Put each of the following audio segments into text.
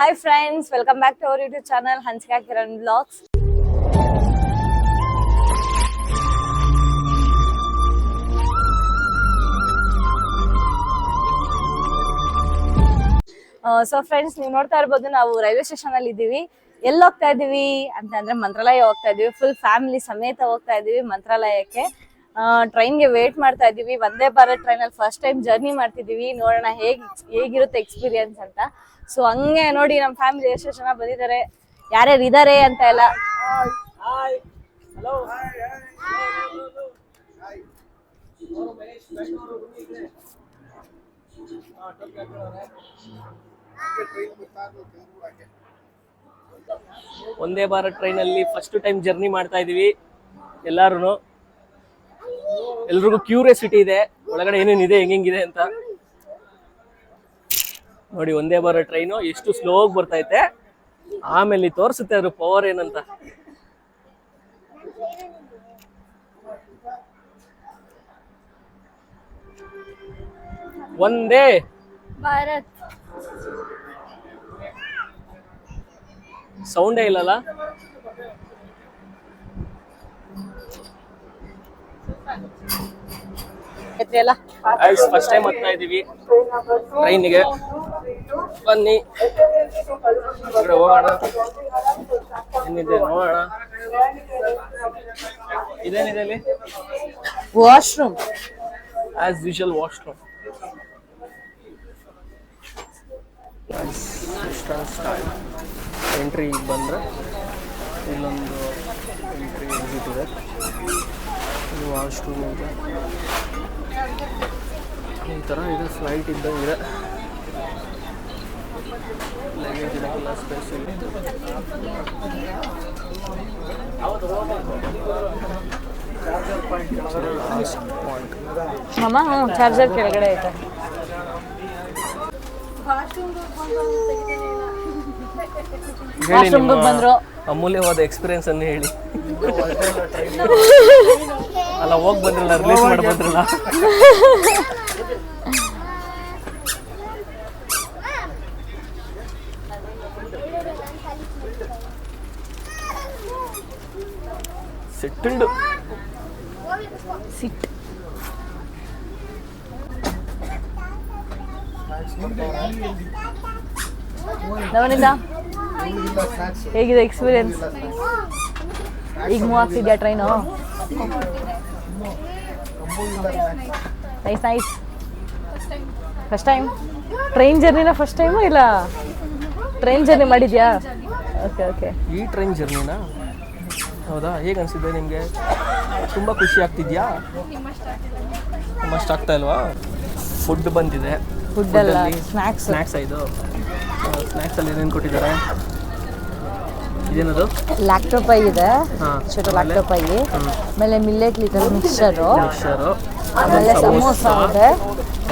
Hi friends welcome back to our YouTube channel Hanchika Kiran blogs so friends ನೀವು ನೋಡ್ತಾ ಇರ್ಬೋದು, ನಾವು railway station ಅಲ್ಲಿ ಇದ್ದೀವಿ. ಎಲ್ಲಿ ಹೋಗ್ತಾ ಇದೀವಿ ಅಂತಂದ್ರೆ ಮಂತ್ರಾಲಯ ಹೋಗ್ತಾ ಇದೀವಿ ಫುಲ್ ಫ್ಯಾಮಿಲಿ ಸಮೇತ ಹೋಗ್ತಾ ಇದೀವಿ ಮಂತ್ರಾಲಯಕ್ಕೆ. ಟ್ರೈನ್ಗೆ ವೇಟ್ ಮಾಡ್ತಾ ಇದೀವಿ ಒಂದೇ ಭಾರತ್ ಟ್ರೈನ್ ಅಲ್ಲಿ ಫಸ್ಟ್ ಟೈಮ್ ಜರ್ನಿ ಮಾಡ್ತಿದೀವಿ ನೋಡೋಣ ಹೇಗ್, ಹೇಗಿರುತ್ತೆ ಎಕ್ಸ್ಪೀರಿಯನ್ಸ್ ಅಂತ. ಸೊ ಹಂಗೆ ನೋಡಿ ನಮ್ಮ ಫ್ಯಾಮಿಲಿ ಎಷ್ಟು ಜನ ಬಂದಿದ್ದಾರೆ. ಯಾರ್ಯಾರು ಇದಾರೆ ಅಂತ ಎಲ್ಲ. ಒಂದೇ ಭಾರತ್ ಟ್ರೈನ್ ಅಲ್ಲಿ ಫಸ್ಟ್ ಟೈಮ್ ಜರ್ನಿ ಮಾಡ್ತಾ ಇದೀವಿ ಎಲ್ಲಾರು ಎಲ್ರಿಗೂ ಕ್ಯೂರಿಯಾಸಿಟಿ ಇದೆ, ಒಳಗಡೆ ಏನೇನಿದೆ, ಹೆಂಗೆಂಗಿದೆ ಅಂತ. ನೋಡಿ ಒಂದೇ ಬಾರ ಟ್ರೈನು ಎಷ್ಟು ಸ್ಲೋ ಆಗಿ ಬರ್ತೈತೆ. ಆಮೇಲೆ ತೋರಿಸುತ್ತೆ ಅದ್ರ ಪವರ್ ಏನಂತ. ಒಂದೇ. ಭಾರತ್. ಸೌಂಡೇ ಇಲ್ಲಲ್ಲ? ಫಸ್ಟ್ ಟೈಮ್ ಹತ್ತಾ ಇದೀವಿ. ಟ್ರೈನಿಗೆ ಬನ್ನಿ. ಕಡೆ ಹೋಗೋಣ. ಏನಿದೆ ನೋಡೋಣ. ಇದೇನಿದೆ ಇಲ್ಲಿ washroom. As usual washroom. Entry ಬಂದರೆ ಇಲ್ಲೊಂದು ಎಂಟ್ರಿ ಎಕ್ಸಿಟ್ ಇದೆ. ಇದು ವಾಶ್ರೂಮ್ ಇದೆ. ಈ ಥರ ಇದೆ ಫ್ಲೈಟ್ ಇದ್ದಂಗಿದೆ ಲಗೇಜ್ ಸ್ಪೇಸ್ ಮಮ್ಮ ಹ್ಞೂ ಚಾರ್ಜರ್ ಕೆಳಗಡೆ ಐತೆ. ಬಂದ್ರು. ಅಮೂಲ್ಯವಾದ ಎಕ್ಸ್ಪೀರಿಯನ್ಸ್ ಅನ್ನು ಹೇಳಿ. ಅಲ್ಲ ಹೋಗ್ ಬಂದ್ರಲ್ಲ ರಿಲೀಸ್ ಮಾಡಿ ಬಂದ್ರಲ್ಲ. ಸೆಟಲ್ಡ್ ಸಿಟ್ ನವನಿಂದ ಹೇಗಿದೆ ಎಕ್ಸ್ಪೀರಿಯನ್ಸ್ ಈಗ ಮೂವ್ ಆಗ್ತಿದ್ಯಾ train nice nice first time train ಜರ್ನಿನ first time ಇಲ್ಲ? ಟ್ರೈನ್ ಜರ್ನಿ ಮಾಡಿದ್ಯಾ? ಓಕೆ ಓಕೆ ಈ ಟ್ರೈನ್ ಜರ್ನಿನಾ ಹೌದಾ? ಹೇಗೆ ಅನಿಸಿದೆ ನಿಮಗೆ? ತುಂಬ ಖುಷಿ ಆಗ್ತಿದ್ಯಾ? ನಿಮ್ಮಷ್ಟು ಆಗ್ತಾ ಇಲ್ವಾ? ಫುಡ್ ಬಂದಿದೆ. ಫುಡ್ ಎಲ್ಲ ಸ್ನ್ಯಾಕ್ಸ್ ಸ್ನ್ಯಾಕ್ಸ್ ಇದು ಸ್ನ್ಯಾಕ್ಸಲ್ಲಿ ಏನೇನು ಕೊಟ್ಟಿದ್ದಾರೆ? ಇದೇನದು? ಲ್ಯಾಕ್ಟೋಪೈ ಇದೆ. ಹಾಂ. छोटा ಲ್ಯಾಕ್ಟೋಪೈ ಆಮೇಲೆ ಮಿಲ್ಲೆಟ್ ಲಿಟಲ್ ಮಿಕ್ಸ್ಚರು ಮಿಕ್ಸರು ಆಮೇಲೆ ಸಮೋಸ ಇದೆ.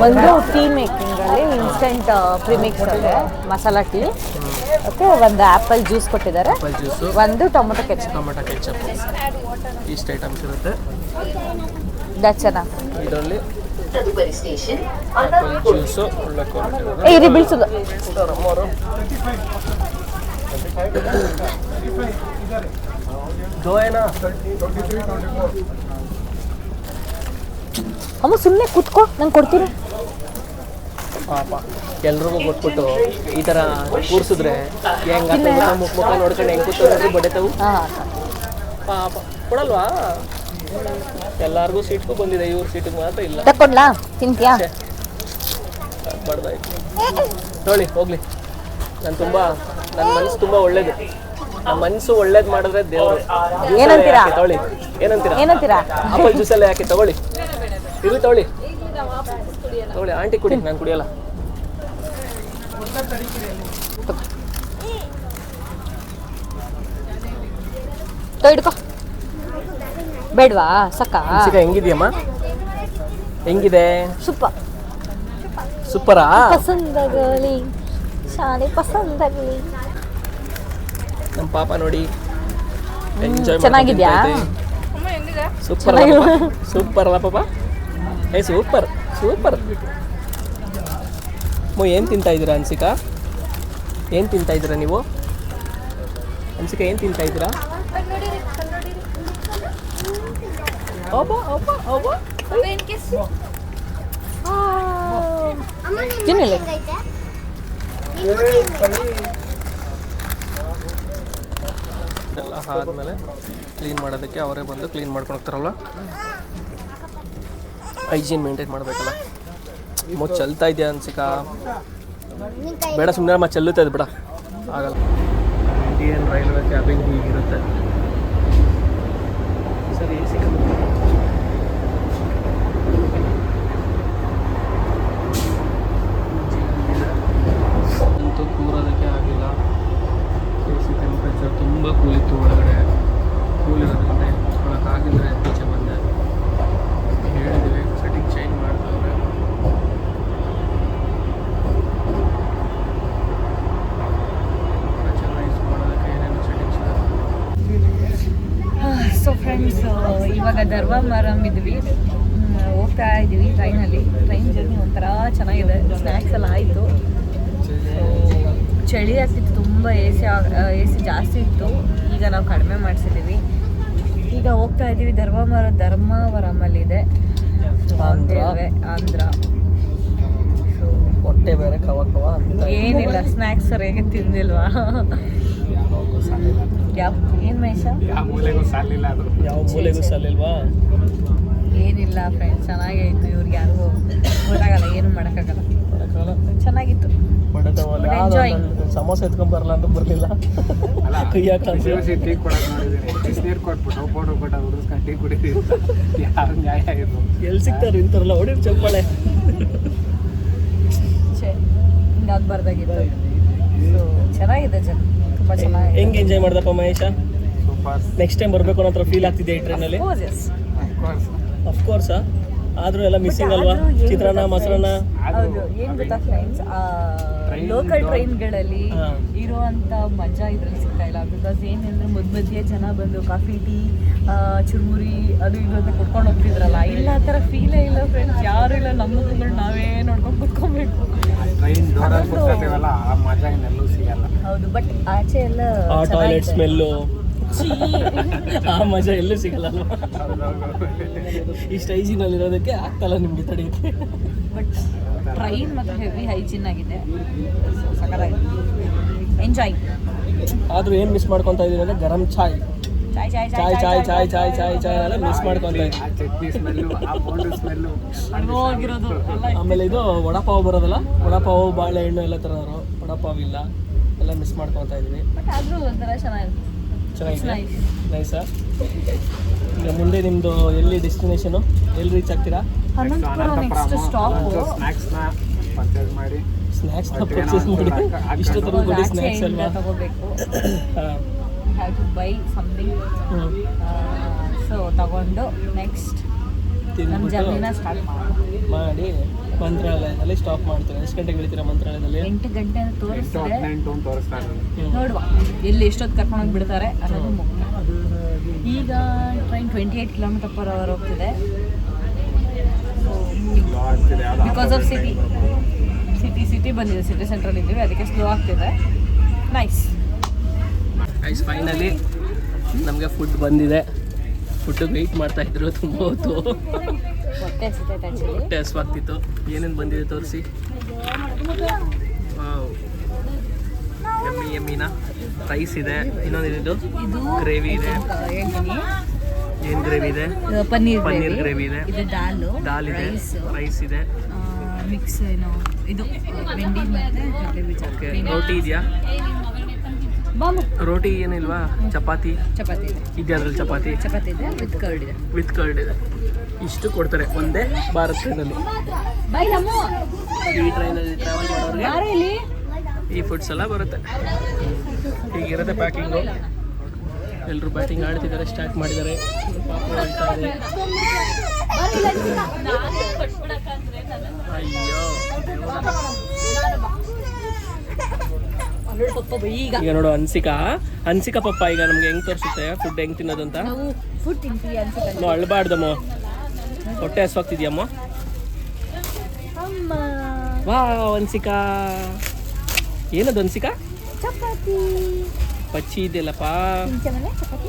ಒಂದು ಟೀ ಮೇಕಿಂಗ್ ಅಲ್ಲಿ ಇನ್ಸ್ಟೆಂಟ್ ಪ್ರಿಮಿಕ್ಸ್ ಇದೆ ಮಸಾಲಾ ಟೀ ಓಕೆ ಒಂದು ಆಪಲ್ ಜ್ಯೂಸ್ ಕೊಟ್ಟಿದ್ದಾರೆ. Apple juice. ಒಂದು ಟೊಮೊಟೊ ಕೆಚಪ್. Tomato ketchup. ಇಷ್ಟು ಐಟಮ್ಸ್ ಇರುತ್ತೆ. ದಚ್ಚನ ಇದರಲ್ಲಿ ಜ್ಯೂಸು ಒಳ್ಳೆ ಬೀಳ್ಸೋದು. ಅಮ್ಮ ಸುಮ್ಮನೆ ಕುತ್ಕೋ ನಂಗೆ ಕೊಡ್ತೀನಿ ಪಾಪ. ಎಲ್ರಿಗೂ ಕೊಟ್ಬಿಟ್ಟು ಈ ಥರ ಕೂರಿಸಿದ್ರೆ ಹೆಂಗ ಮುಖ ಮುಖ ನೋಡ್ಕೊಂಡು ಹೆಂಗೆ ಕೂತ್ಕೊಂಡ್ರೆ ಬಡಿತಾವು ಪಾಪ. ಕೊಡಲ್ವಾ? ಎಲ್ಲಾರ್ಗೂ ಸೀಟ್ಗೂ ಬಂದಿದೆ ಇವ್ರ ಸೀಟಿಗೆ ಮಾತ್ರ ಇಲ್ಲ. ತಕೊಂಡ್ಲಾ ತಿಂತೀಯಾ? ಬಡ್ದಾಯ್ತು. ನೋಡಿ ಹೋಗ್ಲಿ. ನಾನು ತುಂಬಾ ನನ್ನ ಮನಸ್ಸು ತುಂಬಾ ಒಳ್ಳೇದು. ನಮ್ಮ ಮನಸ್ಸು ಒಳ್ಳೇದು ಮಾಡಿದ್ರೆ ದೇವರು. ಏನಂತೀರಾ? ತಗೊಳ್ಳಿ ಏನಂತೀರಾ? ಏನಂತೀರಾ? ಆಪಲ್ ಜ್ಯೂಸಲ್ಲೇ ಹಾಕಿ ತಗೊಳ್ಳಿ. ಇದು ತಗೊಳ್ಳಿ. ತಗೊಳ್ಳಿ ಆಂಟಿ ಕುಡಿ ನಾನು ಕುಡಿಯಲ್ಲ. ಹಿಡ್ಕೋ ಬೇಡ್ವಾ ಸಕ್ಕ? ಸಿಗ ಹೆಂಗಿದ್ಯಮ್ಮ? ಹೆಂಗಿದೆ? ಸೂಪರ್. ಸೂಪರಾ? ಪಸಂದಗಲಿ ಶಾಲೆ ಪಸಂದಗಲಿ. ನಮ್ಮ ಪಾಪ ನೋಡಿ ಎಂಜಾಯ್ ಚೆನ್ನಾಗಿದ್ಯಾ? ಸೂಪರ್ ಸೂಪರ್ ಅಲ್ಲ ಪಾಪ ಏ ಸೂಪರ್ ಸೂಪರ್. ಮೋ ಏನು ತಿಂತಾ ಇದ್ದೀರಾ ಅನ್ಸಿಕಾ? ಏನು ತಿಂತಾ ಇದ್ದೀರಾ ನೀವು? ಅನ್ಸಿಕ ಏನು ತಿಂತಾ ಇದ್ದೀರಾ? ತಿನ್ನಿಲ್ಲ. ಎಲ್ಲ ಆದಮೇಲೆ ಕ್ಲೀನ್ ಮಾಡೋದಕ್ಕೆ ಅವರೇ ಬಂದು ಕ್ಲೀನ್ ಮಾಡ್ಕೊಂಡು ಹೋಗ್ತಾರಲ್ಲ? ಹೈಜೀನ್ ಮೇಂಟೈನ್ ಮಾಡಬೇಕಲ್ಲ? ಮೊ ಚಲ್ತಾ ಇದೆಯಾ ಅನ್ಸಿಕ? ಬೇಡ ಸುಮ್ಮನೆ ಮತ್ತೆ ಚೆಲ್ಲುತ್ತೆ ಅದು ಬಿಡ. ಆಗಲ್ಲ. ಇಂಡಿಯನ್ ರೈಲ್ವೆ ಕ್ಯಾಬಿನ್ ಹೀಗಿರುತ್ತೆ. ಸರಿ ಎ ಸಿ ಕೂರೋದಕ್ಕೆ ಆಗಿಲ್ಲ ಎ ಸಿ ಟೆಂಪ್ರೇಚರ್ ತುಂಬ ಕೂಲಿತ್ತು ಒಳಗಡೆ ಕೂಲ್ ಇರೋದ್ರಿಂದ ಕುತ್ಕೊಳ್ಳೋಕ್ಕಾಗಿದ್ರೆ ಈಚೆ ಬಂದೆ ಹೇಳಿದ್ವಿ ಸೆಟ್ಟಿಂಗ್ ಚೇಂಜ್ ಮಾಡ್ತಾವ್ರೆ ಚೆನ್ನಾಗಿ ಮಾಡೋದಕ್ಕೆ ಏನೇನು ಸೆಟ್ಟಿಂಗ್ಸ್ ಇದೆ ಸೊ ಫ್ರೆಂಡ್ಸ್ ಮರಂ ಇದ್ವಿ. ಹೋಗ್ತಾ ಇದ್ದೀವಿ ಟ್ರೈನಲ್ಲಿ. ಟ್ರೈನ್ ಜರ್ನಿ ಒಂಥರ ಚೆನ್ನಾಗಿದೆ. ಸ್ನ್ಯಾಕ್ಸ್ ಎಲ್ಲ ಆಯಿತು. ಚಳಿ ಆಗ್ತಿತ್ತು ತುಂಬ ಎ ಸಿ ಎ ಸಿ ಜಾಸ್ತಿ ಇತ್ತು. ಈಗ ನಾವು ಕಡಿಮೆ ಮಾಡಿಸಿದ್ದೀವಿ. ಈಗ ಹೋಗ್ತಾ ಇದ್ದೀವಿ ಧರ್ಮವರ ಧರ್ಮವರಮಲ್ಲಿದೆ ಆಂಧ್ರ. ಹೊಟ್ಟೆ ಬೇರೆ ಕವ ಕವ ಏನಿಲ್ಲ ಸ್ನ್ಯಾಕ್ಸ್ ಸರಿಯಾಗಿ ತಿಂದಿಲ್ವಾ? ಯಾವ ಏನು ಮಹೇಶ? ಯಾವ ಮೂಲೆಗೂ ಸಾಲಿಲ್ಲ ಅದು. ಯಾವ ಮೂಲೆಗೂ ಸಾಲಿಲ್ವಾ? ಏನಿಲ್ಲ ಫ್ರೆಂಡ್ಸ್ ಚೆನ್ನಾಗೇ ಇತ್ತು ಇವ್ರಿಗೆ ಯಾರಿಗೂ ಗೊತ್ತಾಗಲ್ಲ ಏನು ಮಾಡೋಕ್ಕಾಗಲ್ಲ. ಚೆನ್ನಾಗಿತ್ತು. ಸಮೋಸ ಎತ್ಕೊಂಡ್ ಬರಲ್ಲ ಅಂತ ಬರ್ಲಿಲ್ಲ. ಅಲ್ಲ ಕೈ ಹಾಕಂತ ಬಿಸಿ ಟೀ ಕೊಡೋದು ನೋಡಿದ್ದೀನಿ ನೀರು ಕೊಟ್ಬಿಟ್ಟು ಪೌಡರ್ ಕೊಟ್ಟು ಹುಡುಸ್ಕೊಂಡು ಟೀ ಕುಡಿತೀವಿ ಯಾರು ನ್ಯಾಯ ಆಗಿದ್ರು ಎಲ್ಲಿ ಸಿಗ್ತಾರೆ ಇಂಥವ್ರಲ್ಲ? ಹೊಡಿರ್ ಚಪ್ಪಾಳೆ. ಛೇ ಹಿಂಗಾಗ್ಬಾರ್ದಾಗಿತ್ತು ಸೊ ಚೆನ್ನಾಗಿದೆ ಜನ. ತುಂಬ ಚೆನ್ನಾಗಿದೆ. ಹೆಂಗ್ ಎಂಜಾಯ್ ಮಾಡ್ದಪ್ಪ ಮಹೇಶ? ನೆಕ್ಸ್ಟ್ ಟೈಮ್ ಬರಬೇಕು ಅನ್ನೋ ಥರ ಫೀಲ್ ಆಗ್ತಿದೆ ಈ ಟ್ರೈನಲ್ಲಿ. ಅಫ್ಕೋರ್ಸ್ ಆದ್ರೂ ಎಲ್ಲ ಮಿಸ್ಸಿಂಗ್ ಅಲ್ವಾ? ಚಿತ್ರಾನ್ನ ಮೊಸರನ್ನ? ಹೌದು ಏನ್ ಗೊತ್ತಾ ಫ್ರೆಂಡ್ಸ್ ಲೋಕಲ್ ಟ್ರೈನ್ಗಳಲ್ಲಿ. ಇರುವಂತ ಮಜಾ ಇದ್ರಲ್ಲಿ ಸಿಗ್ತಾ ಇಲ್ಲ. ಬಿಕಾಸ್ ಏನಂದ್ರೆ ಮದ್ ಮಧ್ಯೆ ಜನ ಬಂದು ಕಾಫಿ ಟೀ ಚುರುಮುರಿ ಅದು ಇದು ಅಂತ ಕುತ್ಕೊಂಡು ಹೋಗ್ತಿದ್ರಲ್ಲ ಇಲ್ಲ ಆ ಥರ ಫೀಲೇ ಇಲ್ಲ ಫ್ರೆಂಡ್ಸ್ ಯಾರು ಇಲ್ಲ ನಮ್ಮ ಕುಂಗಳು ನಾವೇ ನೋಡ್ಕೊಂಡು ಕುತ್ಕೊಬೇಕು. ಟ್ರೈನ್ ಡೋರಲ್ಲಿ ಕೂತ್ಕೊತೀವಲ್ಲ ಆ ಮಜಾ ಇನ್ನೆಲ್ಲೂ ಸಿಗಲ್ಲ. ಹೌದು ಬಟ್ ಆಚೆ ಎಲ್ಲ ಆ ಟಾಯ್ಲೆಟ್. ಸ್ಮೆಲ್ಲು ಆ ಮಜಾ ಎಲ್ಲೂ ಸಿಗಲ್ಲ ಇಷ್ಟು ಹೈಜೀನಲ್ಲಿ ಇರೋದಕ್ಕೆ ಆಗ್ತಲ್ಲ ನಿಮ್ಗೆ ತಡೆಯಕ್ಕೆ ಬಟ್ ಟ್ರೈನ್ ಮತ್ತು ಹೆವಿ ಹೈಜಿನ್ ಆಗಿದೆ ಎಂಜಾಯ್ ಆದ್ರೂ ಏನ್ ಮಿಸ್ ಮಾಡ್ಕೊಂತ ಇದೀನಿ ಅಂದ್ರೆ ಗರಂ ಚಾಯ್ ಚಾಯ್ ಚಾಯ್ ಚಾಯ್ ಚಾಯ್ ಚಾಯ್ ಚಾಯ್ ಚಾಯ್ ಚಾಯ್ ಎಲ್ಲ ಮಿಸ್ ಮಾಡ್ಕೊಂತ ಆಮೇಲೆ ಇದು ವಡಪಾವ್ ಬರೋದಲ್ಲ ವಡಾಪಾವ್ ಬಾಳೆಹಣ್ಣು ಎಲ್ಲ ತರೋರು ವಡಪಾವ್ ಇಲ್ಲ ಎಲ್ಲ ಮಿಸ್ ಮಾಡ್ಕೊತಾ ಇದೀವಿ ಬಟ್ ಆದ್ರೂ ಒಂಥರ ಚೆನ್ನಾಗಿದೆ ಚೆನ್ನಾಗಿದೆ. ನೈಸ್ ನೈಸಾ ಈಗ ಮುಂದೆ ನಿಮ್ಮದು ಎಲ್ಲಿ ಡೆಸ್ಟಿನೇಷನು ಎಲ್ಲಿ ರೀಚ್ ಆಗ್ತೀರಾ? ಅನಂತಪುರ ನೆಕ್ಸ್ಟ್ ಸ್ಟಾಪ್ ಪರ್ಚೇಸ್ ಮಾಡಿ. ಸ್ನ್ಯಾಕ್ಸ್ ಪರ್ಚೇಸ್ ಮಾಡಿ. ಸ್ನ್ಯಾಕ್ಸ್ ಅಲ್ವಾ? ತಗೋಬೇಕು. Have to buy something so ತಗೊಂಡು ನೆಕ್ಸ್ಟ್ ನಮ್ಮ ಜರ್ನಿನ ಸ್ಟಾರ್ಟ್ ಮಾಡಿ. ಮಂತ್ರಾಲಯದಲ್ಲಿ ಸ್ಟಾಪ್ ಮಾಡ್ತಾರೆ ಎಷ್ಟು ಗಂಟೆಗೆ ಇಳಿತೀರಾ ಮಂತ್ರಾಲಯದಲ್ಲಿ? ಎಂಟು ಗಂಟೆ ಅಂತ ತೋರಿಸ್ತಾರೆ ನೋಡುವ. ಎಲ್ಲಿ ಎಷ್ಟೊತ್ತು ಕರ್ಕೊಂಡೋಗಿ ಬಿಡ್ತಾರೆ ಅನ್ನೋದು ಮುಖ್ಯ ಈಗ train twenty eight kilometer per hour ಹೋಗ್ತಿದೆ because of city city city ಬಂದಿದೆ. ಸಿಟಿ ಸೆಂಟ್ರಲ್ ಇದ್ದೀವಿ. ಅದಕ್ಕೆ ಸ್ಲೋ ಆಗ್ತಿದೆ. ನೈಸ್ ಐಸ್ ಫೈನಲಿ ನಮಗೆ ಫುಡ್ ಬಂದಿದೆ. ಫುಡ್ಡಿಗೆ ವೆಯ್ಟ್ ಮಾಡ್ತಾ ಇದ್ರು ತುಂಬ ಹೊತ್ತು. ಹೊಟ್ಟೆ ಹಸ್ವಾಗ್ತಿತ್ತು. ಏನೇನು ಬಂದಿದೆ ತೋರಿಸಿ? ಎಮ್ಮಿ ಎಮ್ಮಿನ? ರೈಸ್ ಇದೆ. ಇನ್ನೊಂದಿದ್ದು ಇದು ಗ್ರೇವಿ ಇದೆ. ಏನ್ ಗ್ರೇವಿ ಇದೆ? ಪನ್ನೀರ್ ಪನ್ನೀರ್ ಗ್ರೇವಿ ಇದೆ. ದಾಲು. ದಾಲ್ ಇದೆ. ರೈಸ್ ಇದೆ. ಮಿಕ್ಸ್ ಏನು ಇದು ಬೆಂಡಿ ಮತ್ತೆ ಕಡಲೆ ರೋಟಿ ಇದೆಯಾ? ರೋಟಿ ಏನಿಲ್ವಾ? ಚಪಾತಿ. ಚಪಾತಿ ಇದೆ. ಅದ್ರಲ್ಲಿ ಚಪಾತಿ? ಚಪಾತಿ ಇದೆ ವಿತ್ ಕರ್ಡ್ ಇದೆ. ವಿತ್ ಕರ್ಡ್ ಇದೆ. ಇಷ್ಟು ಕೊಡ್ತಾರೆ ಒಂದೇ ಭಾರತ್ ಟ್ರೈನಲ್ಲಿ ನಮ್ಮ. ಈ ಟ್ರೈನಲ್ಲಿ ಟ್ರಾವೆಲ್ ಮಾಡೋರಿಗೆ ಈ ಫುಡ್ಸ್ ಎಲ್ಲ ಬರುತ್ತೆ. ಹೀಗಿರುತ್ತೆ ಪ್ಯಾಕಿಂಗು ಎಲ್ಲರೂ ಬ್ಯಾಟಿಂಗ್ ಆಡ್ತಿದ್ದಾರೆ ಸ್ಟಾರ್ಟ್ ಮಾಡಿದ್ದಾರೆ. ಅಯ್ಯೋ. ಈಗ. ಈಗ ನೋಡು ಅನ್ಸಿಕಾ ಅನ್ಸಿಕಾ ಪಪ್ಪ ಈಗ ನಮ್ಗೆ ಹೆಂಗ್ ತೋರಿಸುತ್ತೆ? ಫುಡ್ ಹೆಂಗ್ ತಿನ್ನೋದು ಅಂತ? ಫುಡ್ ತಿಂತೀವಿ ಅನ್ಸುತ್ತೆ ನಾವು ಅಳ್ಬಾರ್ದಮ್ಮ. ಹೊಟ್ಟೆ ಹಸ್ವಾಗ್ತಿದ್ಯಮ್ಮ? ಅಮ್ಮ. ವಾ ಅನ್ಸಿಕಾ ಏನದು ಅನ್ಸಿಕಾ ಚಪಾತಿ. ಪಚ್ಚಿ ಇದೆಯಲ್ಲಪ್ಪ. ಚಪಾತಿ?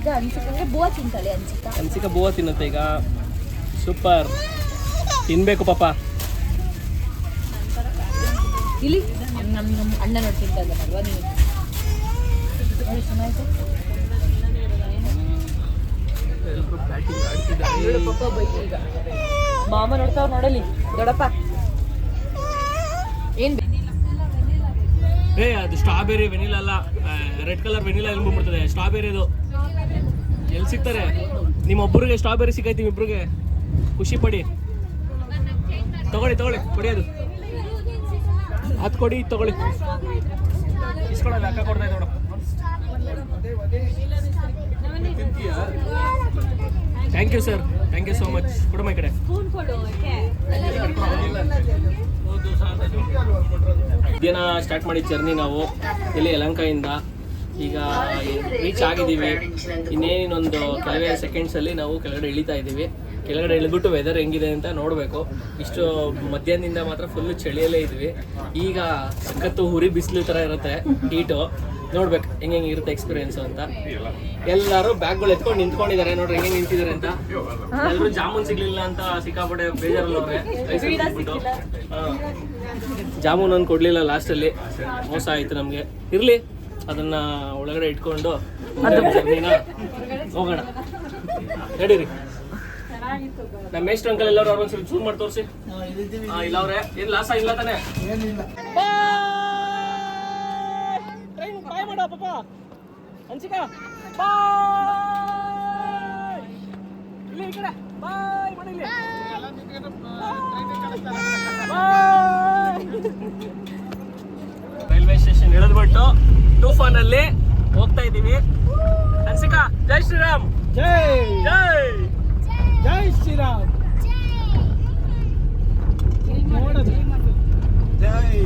ಈಗ ಅನ್ಸಿಕಂದ್ರೆ ಬೋವಾ ತಿಂತಾಳೆ ಅನ್ಸಿಕಾ ಅನ್ಸಿಕ ಬೋವ ತಿನ್ನುತ್ತೆ ಈಗ. ಸೂಪರ್. ತಿನ್ಬೇಕು ಪಾಪ. ಇಲ್ಲಿ. ನಮ್ಮ ನಮ್ಮ ಅಣ್ಣ ನೋಡಿ ನೀವು ಮಾಮ ನೋಡ್ತಾವ್ ನೋಡಲಿ. ದೊಡಪ್ಪ ಏನ್ ಏ, ಅದು ಸ್ಟ್ರಾಬೆರಿ ವೆನಿಲಾ ಅಲ್ಲ. ರೆಡ್ ಕಲರ್ ವೆನಿಲಾ ಬಂದ್ಬಿಡ್ತದೆ. ಸ್ಟ್ರಾಬೆರಿ ಅದು. ಎಲ್ಲಿ ಸಿಗ್ತಾರೆ? ನಿಮ್ಮೊಬ್ಬರಿಗೆ ಸ್ಟ್ರಾಬೆರಿ ಸಿಕ್ಕೈತಿ ನಿಮ್ಮಿಬ್ರಿಗೆ. ಖುಷಿ ಪಡಿ. ತಗೊಳ್ಳಿ ತಗೊಳ್ಳಿ. ಕೊಡಿ ಅದು ಕೊಡಿ ತಗೊಳ್ಳಿ. ಇಸ್ಕೊಳ್ಳಲ್ಲ ಅಕ್ಕ ಕೊಡ್ತಾ ಇದ್ದ thank you sir thank you so much ಕೊಡಮ್ಮ ಮೈ ಕಡೆ. ದಿನ ಸ್ಟಾರ್ಟ್ ಮಾಡಿ ಜರ್ನಿ ನಾವು ಇಲ್ಲಿ ಯಲಂಕಾಯಿಂದ ಈಗ ರೀಚ್ ಆಗಿದ್ದೀವಿ. ಇನ್ನೇನೊಂದು ಕೆಲವೇ ಸೆಕೆಂಡ್ಸಲ್ಲಿ ನಾವು ಕೆಳಗಡೆ ಇಳಿತಾ ಇದ್ದೀವಿ. ಕೆಳಗಡೆ ಇಳಿದ್ಬಿಟ್ಟು ವೆದರ್ ಹೆಂಗಿದೆ ಅಂತ ನೋಡಬೇಕು. ಇಷ್ಟು ಮಧ್ಯಾಹ್ನದಿಂದ ಮಾತ್ರ ಫುಲ್ಲು ಚಳಿಯಲ್ಲೇ ಇದ್ವಿ. ಈಗ ಸಖತ್ತು ಹುರಿ ಬಿಸಿಲು ಥರ ಇರುತ್ತೆ ಹೀಟು ನೋಡ್ಬೇಕು ಹೆಂಗೆ ಹೆಂಗೆ ಇರುತ್ತೆ ಎಕ್ಸ್ಪೀರಿಯನ್ಸ್ ಅಂತ. ಎಲ್ಲರೂ ಬ್ಯಾಗ್ಗಳು ಎತ್ಕೊಂಡು ನಿಂತ್ಕೊಂಡಿದ್ದಾರೆ. ನೋಡ್ರಿ ಹೆಂಗೆ ನಿಂತಿದ್ದಾರೆ ಅಂತ. ಎಲ್ಲರೂ ಜಾಮೂನ್ ಸಿಗ್ಲಿಲ್ಲ ಅಂತ ಸಿಕ್ಕಾಪಟ್ಟೆ ಬೇಜಾರಲ್ಲವ್ರೆ. ಜಾಮೂನ್ ಒಂದು ಕೊಡ್ಲಿಲ್ಲ ಲಾಸ್ಟಲ್ಲಿ ಮೋಸ ಆಯ್ತು ನಮಗೆ. ಇರ್ಲಿ ಅದನ್ನ ಒಳಗಡೆ ಇಟ್ಕೊಂಡು ಹೋಗೋಣ. ನಡೀರಿ. ನಮ್ಮ ಮೇಸ್ಟ್ ಅಂಕಲ್ ಎಲ್ಲರೂ ಅವ್ರ ಸ್ವಲ್ಪ ಜೂಮ್ ಮಾಡಿ ತೋರಿಸಿ. ಇಲ್ಲ ಅವ್ರೆ ಏನ್ ಲಾಸ ಇಲ್ಲ ತಾನೆ? ಟ್ರೈನ್ ಬಾಯ್ ಮಾಡ ಪಾಪ ಹಂಚಿಕ. ಬಾಯ್! ಇಲ್ಲಿ ಈ ಕಡೆ. ಬಾಯ್ ಮಾಡಿ ಇಲ್ಲಿ. ರೈಲ್ವೆ ಸ್ಟೇಷನ್ ಇಳಿದ್ಬಿಟ್ಟು ಟೂಫಾನ್ ಅಲ್ಲಿ ಹೋಗ್ತಾ ಇದೀವಿ ಹನ್ಸಿಕಾ ಜೈ ಶ್ರೀರಾಮ್. ಜೈ! ಜೈ! ಜೈ ಶ್ರೀರಾಮ್. ಜೈ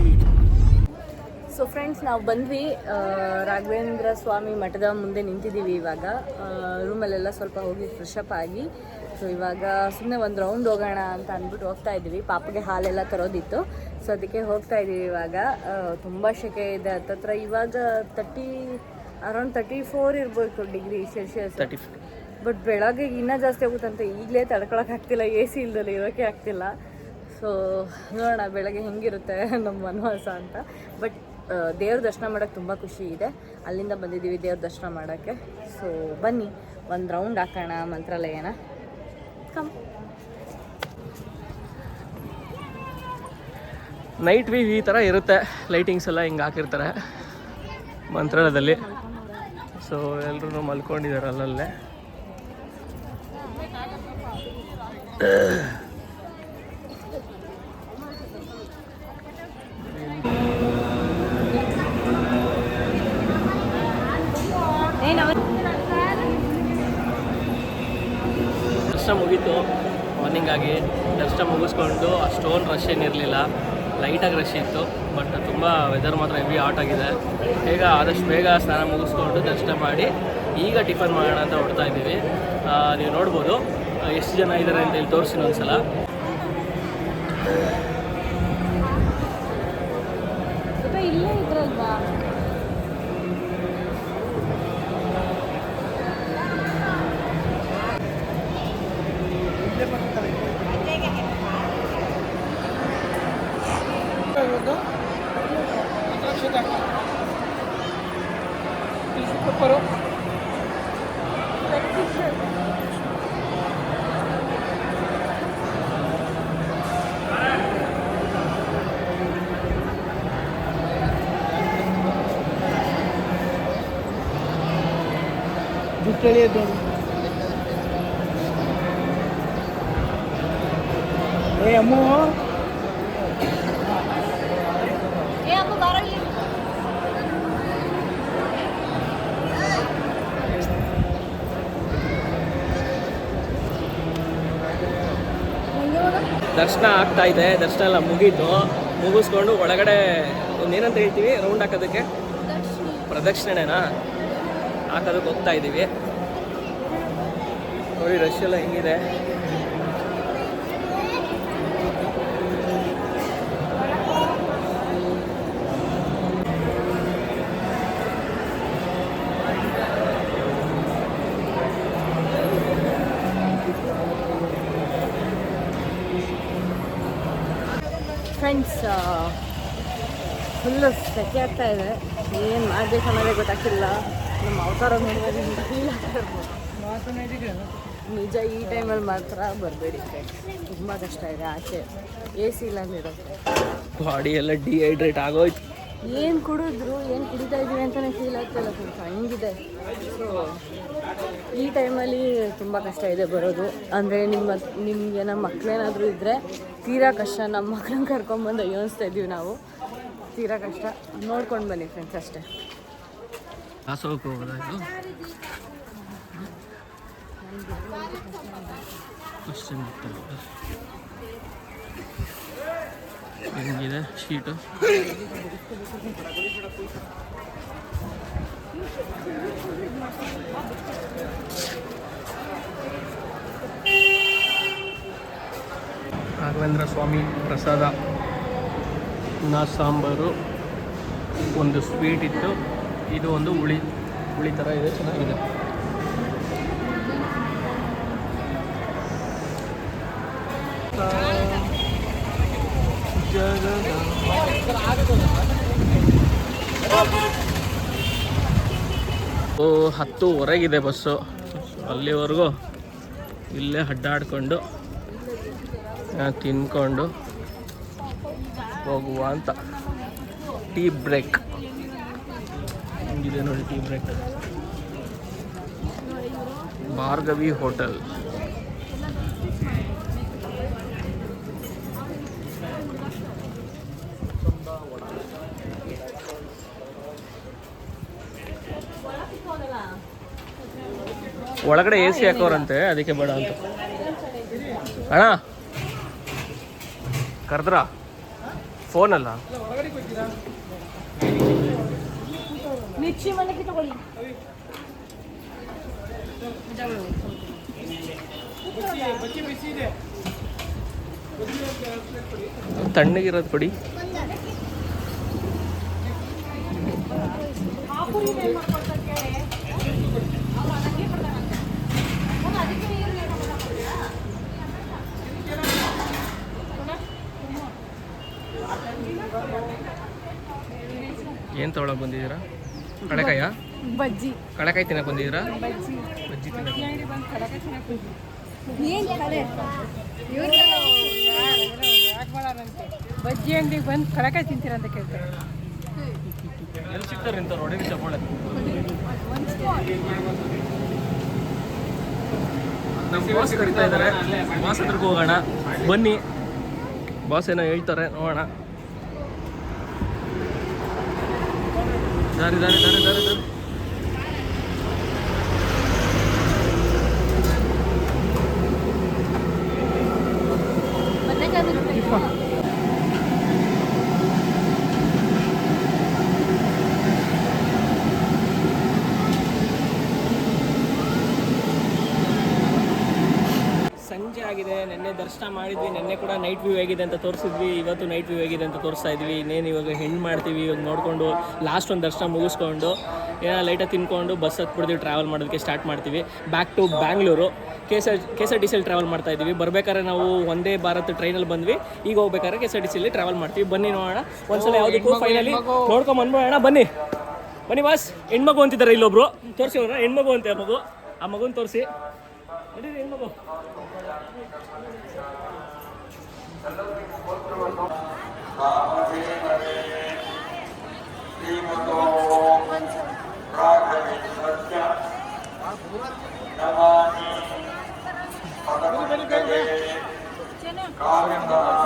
ಸೊ ಫ್ರೆಂಡ್ಸ್ ನಾವು ಬಂದ್ವಿ ರಾಘವೇಂದ್ರ ಸ್ವಾಮಿ ಮಠದ ಮುಂದೆ ನಿಂತಿದ್ದೀವಿ ಇವಾಗ. ರೂಮಲ್ಲೆಲ್ಲ ಸ್ವಲ್ಪ ಹೋಗಿ ಫ್ರೆಶ್ ಅಪ್ ಆಗಿ. ಸೊ ಇವಾಗ ಸುಮ್ಮನೆ ಒಂದು ರೌಂಡ್ ಹೋಗೋಣ ಅಂತ ಅಂದ್ಬಿಟ್ಟು ಹೋಗ್ತಾ ಇದ್ದೀವಿ. ಪಾಪಗೆ ಹಾಲೆಲ್ಲ ತರೋದಿತ್ತು. ಸೊ ಅದಕ್ಕೆ ಹೋಗ್ತಾ ಇದ್ದೀವಿ ಇವಾಗ. ತುಂಬ ಶೆಕೆ ಇದೆ. ಹತ್ತತ್ರ ಇವಾಗ ತರ್ಟಿ ಅರೌಂಡ್ ತರ್ಟಿ ಫೋರ್ ಇರ್ಬೋದು ಡಿಗ್ರಿ ಸೆಲ್ಸಿಯಸ್ ತರ್ಟಿ ಬಟ್ ಬೆಳಗ್ಗೆ ಇನ್ನೂ ಜಾಸ್ತಿ ಆಗುತ್ತಂತೆ. ಈಗಲೇ ತಡ್ಕೊಳಕ್ಕೆ ಆಗ್ತಿಲ್ಲ ಎ ಸಿ ಇಲ್ದಲ್ಲಿ ಇರೋಕ್ಕೆ ಆಗ್ತಿಲ್ಲ. ಸೊ ನೋಡೋಣ ಬೆಳಗ್ಗೆ ಹೆಂಗಿರುತ್ತೆ ನಮ್ಮ ವನವಾಸ ಅಂತ. ಬಟ್ ದೇವ್ರ ದರ್ಶನ ಮಾಡೋಕ್ಕೆ ತುಂಬ ಖುಷಿ ಇದೆ. ಅಲ್ಲಿಂದ ಬಂದಿದ್ದೀವಿ ದೇವ್ರ ದರ್ಶನ ಮಾಡೋಕ್ಕೆ. ಸೊ ಬನ್ನಿ, ಒಂದು ರೌಂಡ್ ಹಾಕೋಣ ಮಂತ್ರಾಲಯನ. ಕಮ್ ನೈಟ್ ವ್ಯೂ ಈ ಥರ ಇರುತ್ತೆ. ಲೈಟಿಂಗ್ಸ್ ಎಲ್ಲ ಹಿಂಗೆ ಹಾಕಿರ್ತಾರೆ ಮಂತ್ರಾಲಯದಲ್ಲಿ. ಸೊ ಎಲ್ಲರೂ ಮಲ್ಕೊಂಡಿದ್ದಾರೆ ಅಲ್ಲಲ್ಲೇ. ದರ್ಶನ ಮುಗೀತು. ಮಾರ್ನಿಂಗಾಗಿ ದರ್ಶನ ಮುಗಿಸ್ಕೊಂಡು ಅಷ್ಟೊಂದು ರಶ್ ಏನಿರಲಿಲ್ಲ ಲೈಟಾಗಿ ರಶ್ ಇತ್ತು ಬಟ್ ತುಂಬ ವೆದರ್ ಮಾತ್ರ ಹೆವಿ ಹಾಟ್ ಆಗಿದೆ. ಬೇಗ ಆದಷ್ಟು ಬೇಗ ಸ್ನಾನ ಮುಗಿಸ್ಕೊಂಡು ದರ್ಶನ ಮಾಡಿ ಈಗ ಟಿಫನ್ ಮಾಡೋಣ ಅಂತ ಹೊಡ್ತಾ ಇದ್ದೀವಿ. ನೀವು ನೋಡ್ಬೋದು. ಎಷ್ಟು ಜನ ಇದ್ದಾರೆ ಅಂತ ಹೇಳಿ ತೋರಿಸಿ ಒಂದ್ಸಲ ಎಳೆಯೋದು ಏ ಅಮ್ಮು. ಏ ಅಮ್ಮ ಬಾರ ಇಲ್ಲಿ. ದರ್ಶನ ಆಗ್ತಾ ಇದೆ ದರ್ಶನ ಎಲ್ಲ ಮುಗೀತು. ಮುಗಿಸ್ಕೊಂಡು ಒಳಗಡೆ ಒಂದೇನಂತ ಏನಂತ ಹೇಳ್ತೀವಿ? ರೌಂಡ್ ಹಾಕೋದಕ್ಕೆ? ಪ್ರದಕ್ಷಿಣೆನಾ? ಹಾಕೋದಕ್ಕೆ ಹೋಗ್ತಾ ಇದ್ದೀವಿ. ನೋಡಿ ರಶ್ ಎಲ್ಲ ಹೆಂಗಿದೆ. ಫ್ರೆಂಡ್ಸ್ ಫುಲ್ಲು ಸೆಕೆ ಆಗ್ತಾ ಇದೆ. ಏನು ಮಾಡಬೇಕು ಅನ್ನೋದೇ ಗೊತ್ತಾಗ್ತಿಲ್ಲ. ನಮ್ಮ ಅವತಾರ ನೋಡಿದ್ರೆ ನಿಜ ಈ ಟೈಮಲ್ಲಿ ಮಾತ್ರ ಬರಬೇಡಿ ತುಂಬ ಕಷ್ಟ ಇದೆ ಆಚೆ ಎ ಸಿ ಇಲ್ಲ ಇರೋದು. ಬಾಡಿ ಎಲ್ಲ ಡಿಹೈಡ್ರೇಟ್ ಆಗೋಯ್ತು. ಏನು ಕುಡಿದ್ರು ಏನು ಕುಡಿತಾ ಇದ್ದೀವಿ ಅಂತಲೇ ಫೀಲ್ ಆಗ್ತಿಲ್ಲ ಸ್ವಲ್ಪ ಹಂಗಿದೆ. ಸೊ ಈ ಟೈಮಲ್ಲಿ ತುಂಬ ಕಷ್ಟ ಇದೆ ಬರೋದು. ಅಂದರೆ ನಿಮ್ಮ ನಿಮಗೆ ನಮ್ಮ ಮಕ್ಕಳೇನಾದರೂ ಇದ್ದರೆ ತೀರಾ ಕಷ್ಟ. ನಮ್ಮ ಮಕ್ಕಳನ್ನ ಕರ್ಕೊಂಬಂದು ಯೋನಿಸ್ತಾ ಇದ್ದೀವಿ ನಾವು. ತೀರಾ ಕಷ್ಟ. ನೋಡ್ಕೊಂಡು ಬನ್ನಿ ಫ್ರೆಂಡ್ಸ್ ಅಷ್ಟೇ. ಅಷ್ಟೇ ಹೆಂಗಿದೆ ರಾಘವೇಂದ್ರ ಸ್ವಾಮಿ ಪ್ರಸಾದ ನಾ ಸಾಂಬಾರು, ಒಂದು ಸ್ವೀಟ್ ಇತ್ತು. ಇದು ಒಂದು ಹುಳಿ ಹುಳಿ ಥರ ಇದೆ, ಚೆನ್ನಾಗಿದೆ. ಓ, ಹತ್ತುವರೆಗಿದೆ ಬಸ್ಸು. ಅಲ್ಲಿವರೆಗೂ ಇಲ್ಲೇ ಅಡ್ಡಾಡ್ಕೊಂಡು ತಿನ್ಕೊಂಡು ಹೋಗುವ ಅಂತ. Tea break. ಇದೆ ನೋಡಿ ಟೀ ಬ್ರೇಕ್. ಭಾರ್ಗವಿ ಹೋಟೆಲ್. ಒಳಗಡೆ ಎ ಸಿ ಹಾಕೋರಂತೆ ಅದಕ್ಕೆ ಬೇಡ ಅಂತ. ಅಣ್ಣ ಕರೆದ್ರ? ಫೋನಲ್ಲ? ತಣ್ಣಗಿರೋದು ಕೊಡಿ. ಏನು ತೊಗೊಳಕ್ ಬಂದಿದ್ದೀರಾ? ಕಡಕಾಯ ಬಜ್ಜಿ. ಕಳೆಕಾಯಿ ತಿನ್ನಕ್ ಬಂದಿದ್ದೀರಾ? ಬಜ್ಜಿ. ಬಜ್ಜಿ ತಿನ್ನಕ್ ಬಂದು ಕಲೆ? ಬಜ್ಜಿ ಅಂಗಡಿಗೆ ಬಂದು ಕಳಕಾಯಿ ತಿಂತೀರಂತ ಕೇಳ್ತಾರೆ. ಎಲ್ಲಿ ಸಿಗ್ತಾರೆ ಇಂಥವ್ರು? ರೋಡಿಗೆ ಚಪ್ಪಾಳೆ. ನಮ್ಮ ಬಾಸ್ ಕರಿತಾ ಇದ್ದಾರೆ. ಬಾಸ್ ಹತ್ರಕ್ಕೆ ಹೋಗೋಣ. ಬನ್ನಿ. ಬಾಸ್ ಏನೋ ಹೇಳ್ತಾರೆ, ನೋಡೋಣ. ದಾರಿ ದಾರಿ ದಾರಿ ದಾರಿ ದಾರಿ ಸಂಜೆ ಆಗಿದೆ ನಿನ್ನೆ ದರ್ಶನ ಮಾಡಿದ್ವಿ ನಿನ್ನೆ ಕೂಡ ನೈಟ್ ವ್ಯೂ ಆಗಿದೆ ಅಂತ ತೋರಿಸಿದ್ವಿ ಇವತ್ತು ನೈಟ್ ವ್ಯೂ ಆಗಿದೆ ಅಂತ ತೋರಿಸ್ತಾ ಇದ್ವಿ. ಇನ್ನೇನು ಇವಾಗ ಹೆಣ್ಣು ಮಾಡ್ತೀವಿ ಇವಾಗ ನೋಡಿಕೊಂಡು ಲಾಸ್ಟ್ ಒಂದು ದರ್ಶನ ಮುಗಿಸ್ಕೊಂಡು ಏನೋ ಲೈಟಾಗಿ ತಿನ್ಕೊಂಡು ಬಸ್ ಹತ್ಬಿಡ್ತೀವಿ ಟ್ರಾವೆಲ್ ಮಾಡೋದಕ್ಕೆ ಸ್ಟಾರ್ಟ್ ಮಾಡ್ತೀವಿ. Back to Bangalore K S R K S R T ಸಿಲಿ travel ಮಾಡ್ತಾ ಇದ್ದೀವಿ. ಬರಬೇಕಾದ್ರೆ ನಾವು ಒಂದೇ ಭಾರತ್ ಟ್ರೈನಲ್ಲಿ ಬಂದ್ವಿ. ಈಗ ಹೋಗ್ಬೇಕಾದ್ರೆ ಕೆ ಎಸ್ ಆರ್ ಟಿ ಸಿಲಿ ಟ್ರಾವೆಲ್ ಮಾಡ್ತೀವಿ. ಬನ್ನಿ ನೋಡೋಣ. ಒಂದ್ಸಲ ಯಾವುದಕ್ಕೂ ಫೈನಲಿ ನೋಡ್ಕೊಂಡ್ ಬಂದ್ಬಿಡೋಣ. ಬನ್ನಿ. ಬನ್ನಿ ಬಾಸ್ ಹೆಣ್ಮಗು ಅಂತಿದ್ದಾರೆ ಇಲ್ಲೊಬ್ರು. ತೋರಿಸಿ ಹೆಣ್ಮಗು ಅಂತ ಮಗು. ಆ ಮಗುನ ತೋರಿಸಿ. ನಡೀರಿ ಹೆಣ್ಮಗು ರಥೋತ್ಸವ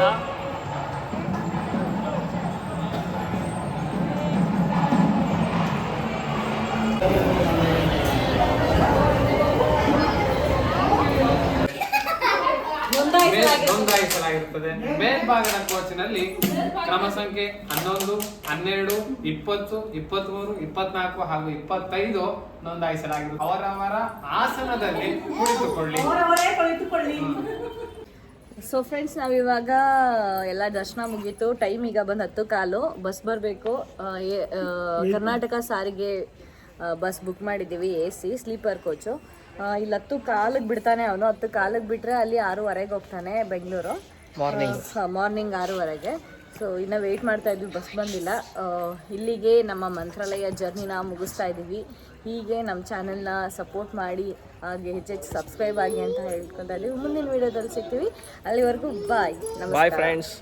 ಅಂತ ಮೇಲ್ಭಾಗದ ಕೋಚಿನಲ್ಲಿ ಕ್ರಮ ಸಂಖ್ಯೆ ಹನ್ನೊಂದು ಹನ್ನೆರಡು ಇಪ್ಪತ್ತು ಇಪ್ಪತ್ಮೂರು ಇಪ್ಪತ್ನಾಲ್ಕು ಹಾಗೂ ಇಪ್ಪತ್ತೈದು ನೋಂದಾಯಿಸಲಾಗಿದೆ ಅವರವರ ಆಸನದಲ್ಲಿ ಕುಳಿತುಕೊಳ್ಳಿ. ಸೊ ಫ್ರೆಂಡ್ಸ್ ನಾವಿವಾಗ ಎಲ್ಲ ದರ್ಶನ ಮುಗೀತು. ಟೈಮ್ ಈಗ ಬಂದು ಹತ್ತು ಕಾಲು. ಬಸ್ ಬರಬೇಕು. ಕರ್ನಾಟಕ ಸಾರಿಗೆ ಬಸ್ ಬುಕ್ ಮಾಡಿದ್ದೀವಿ ಎ ಸಿ ಸ್ಲೀಪರ್ ಕೋಚು ಇಲ್ಲಿ ಹತ್ತು ಕಾಲಿಗೆ ಬಿಡ್ತಾನೆ ಅವನು. ಹತ್ತು ಕಾಲಿಗೆ ಬಿಟ್ಟರೆ ಅಲ್ಲಿ ಆರೂವರೆಗೆ ಹೋಗ್ತಾನೆ ಬೆಂಗಳೂರು. ಮಾರ್ನಿಂಗ್ ಮಾರ್ನಿಂಗ್ ಆರೂವರೆಗೆ. ಸೊ ಇನ್ನು ವೆಯ್ಟ್ ಮಾಡ್ತಾ ಇದ್ವಿ ಬಸ್ ಬಂದಿಲ್ಲ. ಇಲ್ಲಿಗೆ ನಮ್ಮ ಮಂತ್ರಾಲಯ ಜರ್ನಿನ ಮುಗಿಸ್ತಾ ಇದ್ದೀವಿ. ಹೀಗೆ ನಮ್ಮ ಚಾನೆಲ್ನ ಸಪೋರ್ಟ್ ಮಾಡಿ ಹಾಗೆ ಹೆಚ್ಚೆಚ್ಚು ಸಬ್ಸ್ಕ್ರೈಬ್ ಆಗಿ ಅಂತ ಹೇಳ್ಕೊಂಡು ಅಲ್ಲಿ ಮುಂದಿನ ವೀಡಿಯೋದಲ್ಲಿ ಸಿಗ್ತೀವಿ. ಅಲ್ಲಿವರೆಗೂ ಬಾಯ್ ಬಾಯ್ ಫ್ರೆಂಡ್ಸ್